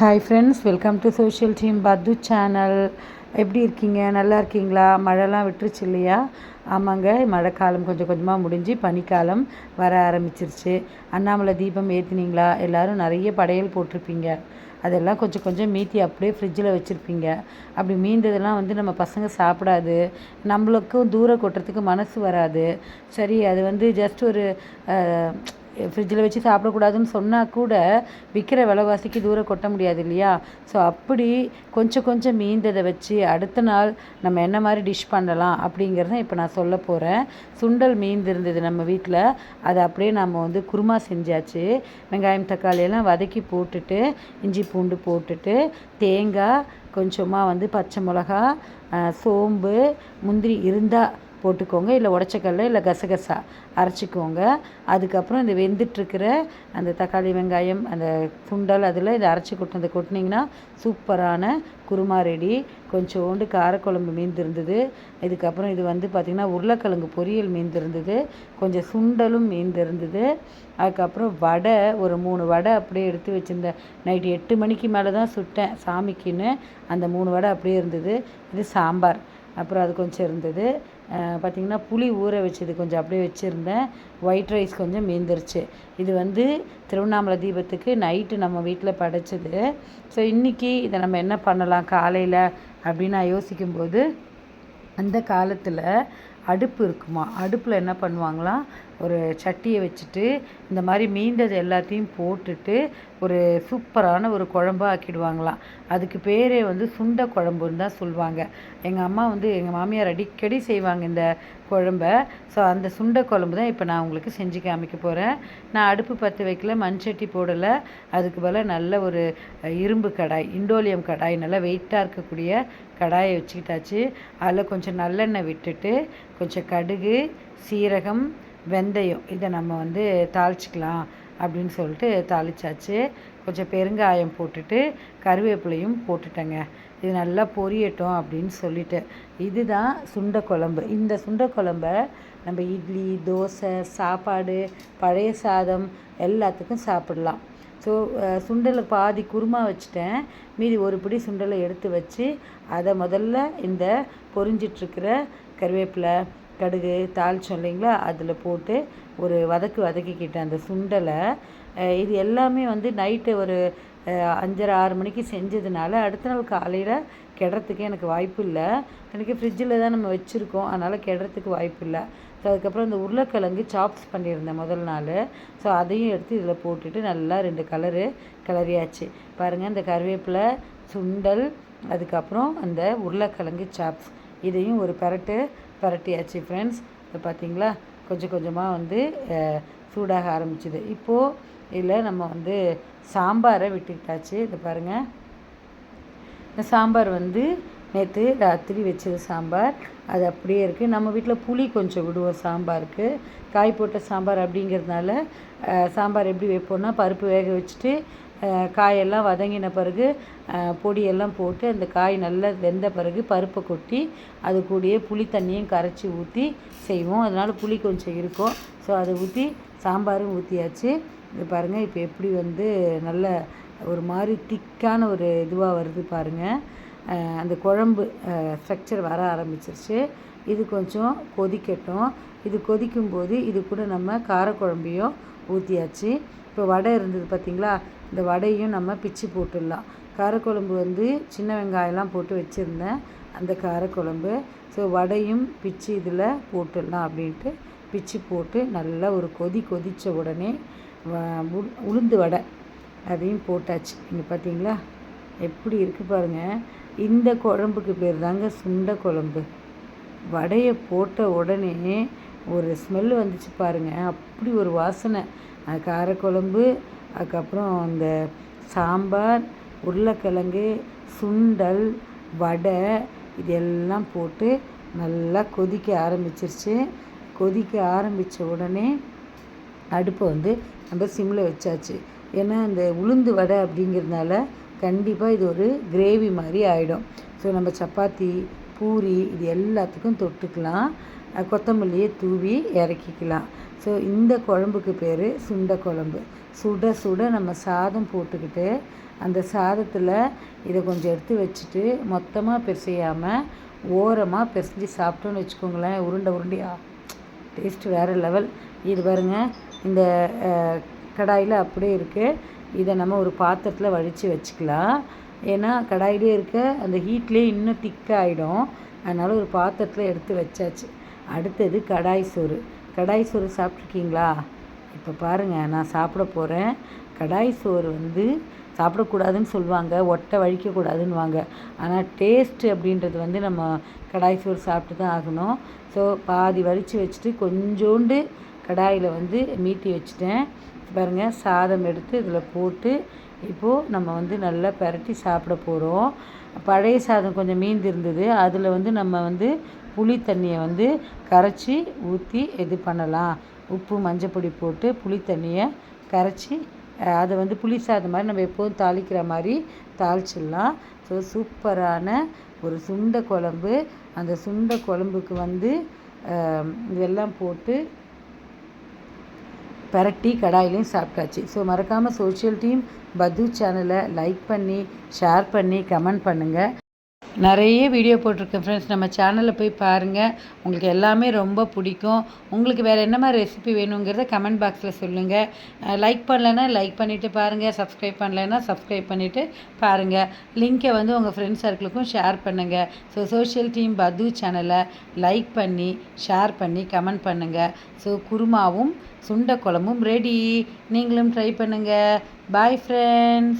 Hi friends welcome to social team பத்து channel எப்படி இருக்கீங்க? நல்லா இருக்கீங்களா? மழைலாம் விட்டுருச்சு இல்லையா? ஆமாங்க மழைக்காலம் கொஞ்சம் கொஞ்சமாக முடிஞ்சு பனிக்காலம் வர ஆரம்பிச்சிருச்சு. அண்ணாமலை தீபம் ஏற்றுனீங்களா எல்லோரும் நிறைய படையல் போட்டிருப்பீங்க. அதெல்லாம் கொஞ்சம் கொஞ்சம் மீத்தி அப்படியே ஃப்ரிட்ஜில் வச்சுருப்பீங்க. அப்படி மீந்ததெல்லாம் வந்து நம்ம பசங்க சாப்பிடாது. நம்மளுக்கும் தூரம் கொட்டுறதுக்கு மனசு வராது. சரி அது வந்து ஜஸ்ட் ஒரு ஃப்ரிட்ஜில் வச்சு சாப்பிடக்கூடாதுன்னு சொன்னால் கூட விற்கிற விலைவாசிக்கு தூரம் கொட்ட முடியாது இல்லையா? ஸோ அப்படி கொஞ்சம் கொஞ்சம் மீந்ததை வச்சு அடுத்த நாள் நம்ம என்ன மாதிரி டிஷ் பண்ணலாம் அப்படிங்கிறத இப்போ நான் சொல்ல போகிறேன் சுண்டல் மீந்து இருந்தது நம்ம வீட்டில் அதை அப்படியே நம்ம வந்து குருமா செஞ்சாச்சு. வெங்காயம் தக்காளியெல்லாம் வதக்கி போட்டுட்டு இஞ்சி பூண்டு போட்டுட்டு தேங்காய் கொஞ்சமாக வந்து பச்சை மிளகா சோம்பு முந்திரி இருந்தால் போட்டுக்கோங்க. இல்லை உடச்சக்கல்ல இல்லை கசகசா அரைச்சிக்கோங்க. அதுக்கப்புறம் இந்த வெந்துட்டுருக்கிற அந்த தக்காளி வெங்காயம் அந்த சுண்டல் அதில் இதை அரைச்சி கொட்டினதை கொட்டினீங்கன்னா சூப்பரான குருமா ரெடி. கொஞ்சோண்டு காரக்குழம்பு மீந்து இருந்தது இதுக்கப்புறம் இது வந்து பார்த்திங்கன்னா உருளைக்கிழங்கு பொரியல் மீந்து இருந்தது கொஞ்சம் சுண்டலும் மீந்து இருந்தது அதுக்கப்புறம் வடை ஒரு மூணு வடை அப்படியே எடுத்து வச்சுருந்தேன். நைட்டு எட்டு மணிக்கு மேலே தான் சுட்டேன் சாமிக்குன்னு. அந்த மூணு வடை அப்படியே இருந்தது. இது சாம்பார். அப்புறம் அது கொஞ்சம் இருந்தது. பார்த்திங்கன்னா புளி ஊற வச்சது கொஞ்சம் அப்படியே வச்சுருந்தேன். ஒயிட் ரைஸ் கொஞ்சம் மீந்துருச்சு. இது வந்து திருவண்ணாமலை தீபத்துக்கு நைட்டு நம்ம வீட்டில் படைச்சது. ஸோ இன்றைக்கி இதை நம்ம என்ன பண்ணலாம் காலையில் அப்படின்னு நான் யோசிக்கும்போது அந்த காலத்தில் அடுப்பு இருக்குமா? அடுப்பில் என்ன பண்ணுவாங்களாம்? ஒரு சட்டியை வச்சுட்டு இந்த மாதிரி மீந்தது எல்லாத்தையும் போட்டுட்டு ஒரு சூப்பரான ஒரு குழம்பாக ஆக்கிடுவாங்களாம். அதுக்கு பேரே வந்து சுண்ட குழம்புன்னு தான் சொல்லுவாங்க எங்கள் அம்மா வந்து எங்கள் மாமியார் அடிக்கடி செய்வாங்க இந்த குழம்ப. ஸோ அந்த சுண்ட குழம்பு தான் இப்போ நான் உங்களுக்கு செஞ்சு காமிக்க போகிறேன் நான் அடுப்பு பற்ற வைக்கல மண்சட்டி போடலை. அதுக்கு போல் நல்ல ஒரு இரும்பு கடாய் இண்டோலியம் கடாய் நல்லா வெயிட்டாக இருக்கக்கூடிய கடாயை வச்சுக்கிட்டாச்சு. அதில் கொஞ்சம் நல்லெண்ணெய் விட்டுட்டு கொஞ்சம் கடுகு சீரகம் வெந்தயம். இதை நம்ம வந்து தாளிச்சிக்கலாம் அப்படின்னு சொல்லிட்டு தாளிச்சாச்சு. கொஞ்சம் பெருங்காயம் போட்டுட்டு கருவேப்பிலையும் போட்டுட்டேங்க. இது நல்லா பொரியட்டும் அப்படின்னு சொல்லிட்டு. இதுதான் சுண்டை குழம்பு. இந்த சுண்டை குழம்ப நம்ம இட்லி தோசை சாப்பாடு பழைய சாதம் எல்லாத்துக்கும் சாப்பிடலாம். ஸோ சுண்டலை பாதி குருமா வச்சுட்டேன். மீதி ஒரு பிடி சுண்டலை எடுத்து வச்சு அதை முதல்ல இந்த பொரிஞ்சிட்ருக்கிற கருவேப்பிலை கடுகு தாளிச்சோம் இல்லைங்களா? அதில் போட்டு ஒரு வதக்கு வதக்கிக்கிட்டேன் அந்த சுண்டலை. இது எல்லாமே வந்து நைட்டு ஒரு அஞ்சரை ஆறு மணிக்கு செஞ்சதுனால அடுத்த நாள் காலையில் கெடுறதுக்கு எனக்கு வாய்ப்பு இல்லை. எனக்கு ஃப்ரிட்ஜில் தான் நம்ம வச்சுருக்கோம். அதனால் கெடுறதுக்கு வாய்ப்பு இல்லை. ஸோ அதுக்கப்புறம் இந்த உருளைக்கிழங்கு சாப்ஸ் பண்ணியிருந்தேன் முதல் நாள். ஸோ அதையும் எடுத்து இதில் போட்டுட்டு நல்லா ரெண்டு கலரு கலரியாச்சு பாருங்கள் இந்த கருவேப்பிலை சுண்டல் அதுக்கப்புறம் அந்த உருளைக்கிழங்கு சாப்ஸ் இதையும் ஒரு பரட்டு பரட்டியாச்சு ஃப்ரெண்ட்ஸ் இதை பார்த்தீங்களா கொஞ்சம் கொஞ்சமாக வந்து சூடாக ஆரம்பிச்சுது. இப்போது இதில் நம்ம வந்து சாம்பாரை விட்டுக்கிட்டாச்சு. இதை பாருங்கள் இந்த சாம்பார் வந்து நேற்று ராத்திரி வச்சது சாம்பார். அது அப்படியே இருக்குது நம்ம வீட்டில் புளி கொஞ்சம் விடுவோம் சாம்பாருக்கு. காய் போட்ட சாம்பார் அப்படிங்கிறதுனால சாம்பார் எப்படி வைப்போம்னா பருப்பு வேக வச்சுட்டு காயெல்லாம் வதங்கின பிறகு பொடியெல்லாம் போட்டு அந்த காய் நல்லா வெந்த பிறகு பருப்பை கொட்டி அது கூடயே புளி தண்ணியும் கரைச்சி ஊற்றி செய்வோம். அதனால் புளி கொஞ்சம் இருக்கும். ஸோ அதை ஊற்றி சாம்பாரும் ஊற்றியாச்சு இது பாருங்கள் இப்போ எப்படி வந்து நல்ல ஒரு மாதிரி திக்கான ஒரு இதுவாக வருது பாருங்கள் அந்த குழம்பு ஸ்ட்ரக்சர் வர ஆரம்பிச்சிருச்சு. இது கொஞ்சம் கொதிக்கட்டும். இது கொதிக்கும்போது இது கூட நம்ம காரக்குழம்பையும் ஊற்றியாச்சு இப்போ வடை இருந்தது பார்த்திங்களா? இந்த வடையும் நம்ம பிச்சு போட்டுடலாம். காரக்குழம்பு வந்து சின்ன வெங்காயம்லாம் போட்டு வச்சுருந்தேன். அந்த காரக்குழம்பு. ஸோ வடையும் பிச்சு இதில் போட்டுடலாம் அப்படின்ட்டு பிச்சு போட்டு நல்லா ஒரு கொதி கொதித்த உடனே உளுந்து வடை அதையும் போட்டாச்சு. இங்கே பார்த்தீங்களா? எப்படி இருக்குது பாருங்கள் இந்த குழம்புக்கு பேர் தாங்க சுண்ட குழம்பு. வடையை போட்ட உடனே ஒரு ஸ்மெல் வந்துச்சு பாருங்கள் அப்படி ஒரு வாசனை. காரக்குழம்பு அதுக்கப்புறம் அந்த சாம்பார் உருளைக்கிழங்கு சுண்டல் வடை இது எல்லாம் போட்டு நல்லா கொதிக்க ஆரம்பிச்சிருச்சு. கொதிக்க ஆரம்பித்த உடனே அடுப்பை வந்து நம்ம சிம்மில் வச்சாச்சு. ஏன்னா அந்த உளுந்து வடை அப்படிங்கிறதுனால கண்டிப்பாக இது ஒரு கிரேவி மாதிரி ஆகிடும் ஸோ நம்ம சப்பாத்தி பூரி இது எல்லாத்துக்கும் தொட்டுக்கலாம். கொத்தமல்லியை தூவி இறக்கிக்கலாம். ஸோ இந்த குழம்புக்கு பேர் சுண்டை குழம்பு. சுட சுட நம்ம சாதம் போட்டுக்கிட்டு அந்த சாதத்தில் இதை கொஞ்சம் எடுத்து வச்சுட்டு மொத்தமாக பிசையாமல் ஓரமாக பிசைஞ்சு சாப்பிட்டோன்னு வச்சுக்கோங்களேன். உருண்டை உருண்டையா? டேஸ்ட்டு வேறு லெவல் இது பாருங்கள் இந்த கடாயில் அப்படியே இருக்குது இதை நம்ம ஒரு பாத்திரத்தில் வழித்து வச்சுக்கலாம். ஏன்னா கடாயிலே இருக்க அந்த ஹீட்லேயே இன்னும் திக்காகிடும் அதனால் ஒரு பாத்திரத்தில் எடுத்து வச்சாச்சு. அடுத்தது கடாய் சோறு. கடாய் சோறு சாப்பிட்ருக்கீங்களா இப்போ பாருங்கள் நான் சாப்பிட போகிறேன் கடாய் சோறு வந்து சாப்பிடக்கூடாதுன்னு சொல்லுவாங்க ஒட்டை வழிக்கக்கூடாதுன்னுவாங்க. ஆனால் டேஸ்ட்டு அப்படின்றது வந்து நம்ம கடாய் சோறு சாப்பிட்டு தான் ஆகணும். ஸோ பாதி வலித்து வச்சுட்டு கொஞ்சோண்டு கடாயில் வந்து மீட்டி வச்சுட்டேன். பாருங்கள் சாதம் எடுத்து இதில் போட்டு இப்போது நம்ம வந்து நல்லா பரட்டி சாப்பிட போகிறோம் பழைய சாதம் கொஞ்சம் மீந்து இருந்தது. அதில் வந்து நம்ம வந்து புளி தண்ணியை வந்து கரைச்சி ஊற்றி இது பண்ணலாம். உப்பு மஞ்சப்பொடி போட்டு புளி தண்ணியை கரைச்சி அதை வந்து புளி சாதம் மாதிரி நம்ம எப்போதும் தாளிக்கிற மாதிரி தாளிச்சிடலாம். ஸோ சூப்பரான ஒரு சுண்டை குழம்பு. அந்த சுண்டை குழம்புக்கு வந்து இதெல்லாம் போட்டு பரட்டி கடாயிலையும் சாப்பிட்டாச்சு. ஸோ மறக்காமல் சோஷியல் டீம் பத்து சேனலை லைக் பண்ணி ஷேர் பண்ணி கமெண்ட் பண்ணுங்கள் நிறைய வீடியோ போட்டிருக்கேன் ஃப்ரெண்ட்ஸ் நம்ம சேனலில் போய் பாருங்கள் உங்களுக்கு எல்லாமே ரொம்ப பிடிக்கும். உங்களுக்கு வேறு என்ன மாதிரி ரெசிபி வேணுங்கிறத கமெண்ட் பாக்ஸில் சொல்லுங்கள் லைக் பண்ணலைன்னா லைக் பண்ணிவிட்டு பாருங்கள் சப்ஸ்கிரைப் பண்ணலைன்னா சப்ஸ்கிரைப் பண்ணிவிட்டு பாருங்கள் லிங்க்கை வந்து உங்கள் ஃப்ரெண்ட்ஸ் சர்க்கிளுக்கும் ஷேர் பண்ணுங்கள் ஸோ சோஷியல் டீம் பது சேனலை லைக் பண்ணி ஷேர் பண்ணி கமெண்ட் பண்ணுங்கள் ஸோ குருமாவும் சுண்டை குழம்பும் ரெடி நீங்களும் ட்ரை பண்ணுங்கள் பாய் ஃப்ரெண்ட்ஸ்